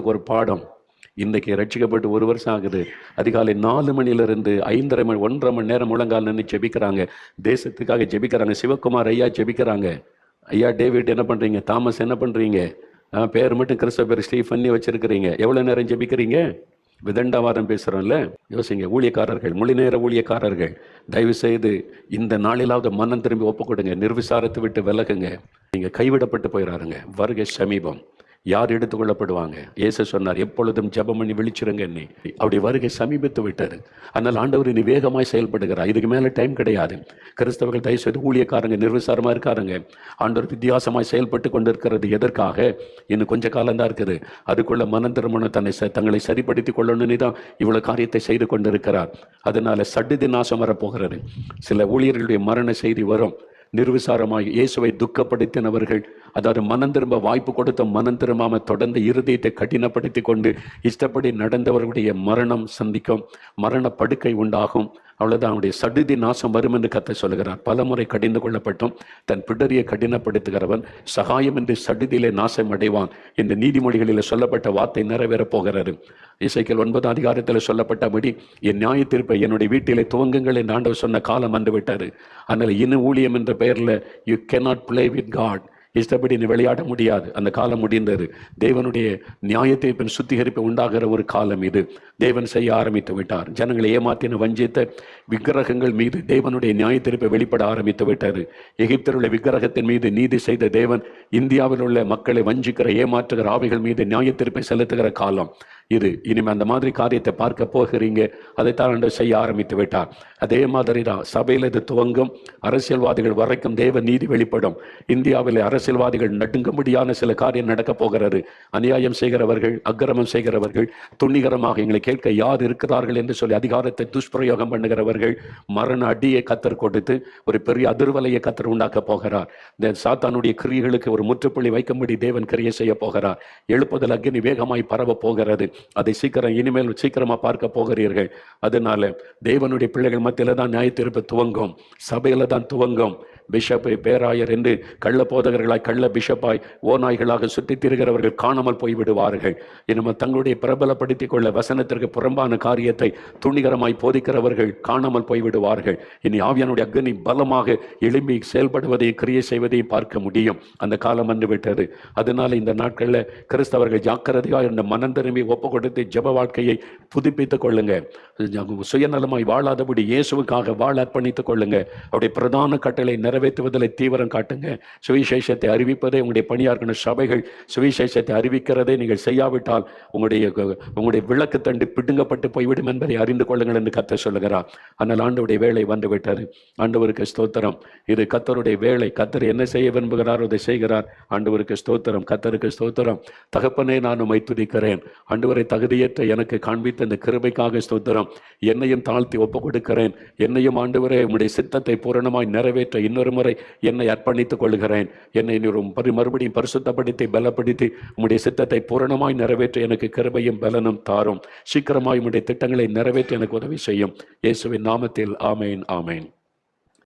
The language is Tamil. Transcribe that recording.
உங்களுக்கு ஒரு பாடம். இன்னைக்கு ரட்சிக்கப்பட்டு ஒரு வருஷம் ஆகுது. அதிகாலை நாலு மணிலேருந்து ஐந்தரை மணி ஒன்றரை மணி நேரம் முழங்கால் நின்று ஜெபிக்கிறாங்க. தேசத்துக்காக ஜெபிக்கிறாங்க. சிவகுமார் ஐயா ஜெபிக்கிறாங்க. ஐயா டேவிட் என்ன பண்றீங்க? தாமஸ் என்ன பண்றீங்க? பேர் மட்டும் கிறிஸ்தவ பேர் ஸ்டீஃபன்னி வச்சிருக்கிறீங்க. எவ்வளோ நேரம் ஜெபிக்கிறீங்க? விதண்டாவாதம் பேசுறோம்ல. யோசிங்க ஊழியக்காரர்கள் மொழி நேர ஊழியக்காரர்கள் தயவு செய்து இந்த நாளிலாவது மனம் திரும்பி ஒப்பு கொடுங்க நிர்விசாரத்தை விட்டு விலகுங்க. நீங்க கைவிடப்பட்டு போயிடாருங்க வருகை சமீபம். யார் எடுத்துக்கொள்ளப்படுவாங்க? இயேசு சொன்னார் எப்பொழுதும் ஜபம் பண்ணி விழிச்சிருங்க நீ அப்படி வருகை சமீபித்து விட்டார் அதனால் ஆண்டவர் இனி வேகமாய் செயல்படுகிறார். இதுக்கு மேலே டைம் கிடையாது. கிறிஸ்தவர்கள் தயவு செய்து ஊழியக்காரங்க நிர்விசாரமாக இருக்காருங்க ஆண்டவர் வித்தியாசமாய் செயல்பட்டு கொண்டிருக்கிறது எதற்காக? இன்னும் கொஞ்ச காலம் தான் இருக்குது. அதுக்குள்ள மனம் திருமணம் தன்னை ச- தங்களை சரிப்படுத்திக் கொள்ளணும்னு தான் இவ்வளோ காரியத்தை செய்து கொண்டிருக்கிறார். அதனால சடுதி நாசம் வரப்போகிறது. சில ஊழியர்களுடைய மரண செய்தி வரும். நிர்விசாரமாக இயேசுவை துக்கப்படுத்தினவர்கள் அதாவது மனம் திரும்ப வாய்ப்பு கொடுத்த மனம் திரும்பாமல் தொடர்ந்து இருதயத்தை கடினப்படுத்தி கொண்டு இஷ்டப்படி நடந்தவர்களுடைய மரணம் சந்திக்கும் மரண படுக்கை உண்டாகும். அவ்வளோதான் அவனுடைய சடுதி நாசம் வரும் என்று கத்த சொல்லுகிறார். பலமுறை கடிந்து கொள்ளப்பட்டும். தன் பிடரியை கடினப்படுத்துகிறவன் சகாயம் என்று சடுதியிலே நாசம் அடைவான் இந்த நீதிமொழிகளில் சொல்லப்பட்ட வார்த்தை நிறைவேறப் போகிறது. இசைக்கல் ஒன்பதாம் அதிகாரத்தில் சொல்லப்பட்டபடி என் நியாய தீர்ப்பை என்னுடைய வீட்டிலே துவங்குங்கள் என்று ஆண்டவர் சொன்ன காலம் வந்துவிட்டார் அதனால் இன ஊழியம் என்ற பெயரில் you cannot play with God இஷ்டப்படி நீ விளையாட முடியாது. அந்த காலம் முடிந்தது. தேவனுடைய நியாயத்தை பின் சுத்திகரிப்பு உண்டாகிற ஒரு காலம் இது. தேவன் செய்ய ஆரம்பித்து விட்டார். ஜனங்களை ஏமாத்தின வஞ்சித்த விக்கிரகங்கள் மீது தேவனுடைய நியாயத்திருப்பை வெளிப்பட ஆரம்பித்து விட்டது. எகிப்தில் உள்ள விக்கிரகத்தின் மீது நீதி செய்த தேவன் இந்தியாவில் உள்ள மக்களை வஞ்சிக்கிற ஏமாற்றுகிற ஆவிகள் மீது நியாயத்திருப்பை செலுத்துகிற காலம் இது. இனிமே அந்த மாதிரி காரியத்தை பார்க்க போகிறீங்க. அதைத்தான் ஆண்டவர் செய்ய ஆரம்பித்து விட்டார். அதே மாதிரி தான் சபையில் இது துவங்கும். அரசியல்வாதிகள் வரைக்கும் தேவ நீதி வெளிப்படும். இந்தியாவில் அரசு அரசியல்வாதிகள் நடுங்கும்படியான சில காரியம் நடக்க போகிறது. அநியாயம் செய்கிறவர்கள் அக்கிரமம் செய்கிறவர்கள் துணிகரமாக எங்களை கேட்க யார் இருக்கிறார்கள் என்று சொல்லி அதிகாரத்தை துஷ்பிரயோகம் பண்ணுகிறவர்கள் மரண அடியை கத்தர் கொடுத்து ஒரு பெரிய அதிர்வலையை கத்தர் உண்டாக்க போகிறார். இந்த சாத்தானுடைய கிரியைகளுக்கு ஒரு முற்றுப்புள்ளி வைக்கும்படி தேவன் கிரியை செய்ய போகிறார். எழுப்புதல் அக்னி வேகமாய் பரவ போகிறது. அதை சீக்கிரம் இனிமேல் சீக்கிரமாக பார்க்க போகிறீர்கள். அதனால தேவனுடைய பிள்ளைகள் மத்தியில் தான் நியாயத்திருப்பு துவங்கும். சபையில் தான் துவங்கும். பிஷப்பை பேராயர் என்று கள்ள போதகர்களாய் கள்ள பிஷப்பாய் ஓநாய்களாக சுற்றித் திரிகிறவர்கள் காணாமல் போய்விடுவார்கள். இனிமே தங்களுடைய பிரபலப்படுத்திக் கொள்ள வசனத்திற்கு புறம்பான காரியத்தை துணிகரமாய் போதிக்கிறவர்கள் காணாமல் போய்விடுவார்கள். இனி ஆவியானுடைய அக்னி பலமாக எழும்பி செயல்படுவதையும் கிரியை செய்வதையும் பார்க்க முடியும். அந்த காலம் வந்து விட்டது அதனால இந்த நாட்களில் கிறிஸ்தவர்கள் ஜாக்கிரதையாக இந்த மனம் திரும்பி ஒப்பு கொடுத்து ஜெப வாழ்க்கையை புதுப்பித்துக் கொள்ளுங்க. சுயநலமாய் வாழாதபடி இயேசுவுக்காக வாழ அர்ப்பணித்துக் கொள்ளுங்க. அவருடைய பிரதான கட்டளை நிறைவேற்றுவதில் தீவிரம் காட்டுங்க. சுவிசேஷத்தை அறிவிப்பதே உங்களுடைய பணியா சபைகள். சுவிசேஷத்தை அறிவிக்கிறதை நீங்கள் செய்யாவிட்டால் உங்களுடைய உங்களுடைய விளக்கு தண்டு பிடுங்கப்பட்டு போய்விடும் என்பதை அறிந்து கொள்ளுங்கள் என்று கத்த சொல்லுகிறார். ஆனால் ஆண்டவுடைய வேலை வந்துவிட்டது. ஆண்டவருக்கு ஸ்தோத்திரம். இது கத்தருடைய வேலை. கத்தர் என்ன செய்ய விரும்புகிறாரோ அதை செய்கிறார். ஆண்டவருக்கு ஸ்தோத்திரம். கத்தருக்கு ஸ்தோத்திரம். தகப்பனே நான் உமை துதிக்கிறேன். ஆண்டவரை தகுதியற்ற எனக்கு காண்பித்த இந்த கிருபைக்காக ஸ்தோத்திரம். என்னையும் தாழ்த்தி ஒப்பு கொடுக்கிறேன் என்னையும் ஆண்டவரே உங்களுடைய சித்தத்தை பூரணமாய் நிறைவேற்ற இன்னொரு முறை என்னை அர்ப்பணித்துக் கொள்கிறேன் என்னை நீர் பரி மறுபடியும் பரிசுத்தப்படுத்தி பலப்படுத்தி உம்முடைய சித்தத்தை பூரணமாய் நிறைவேற்ற எனக்கு கிருபையும் பலனும் தாரும். சீக்கிரமாய் உம்முடைய திட்டங்களை நிறைவேற்ற எனக்கு உதவி செய்யும். இயேசுவின் நாமத்தில் ஆமேன் ஆமேன்.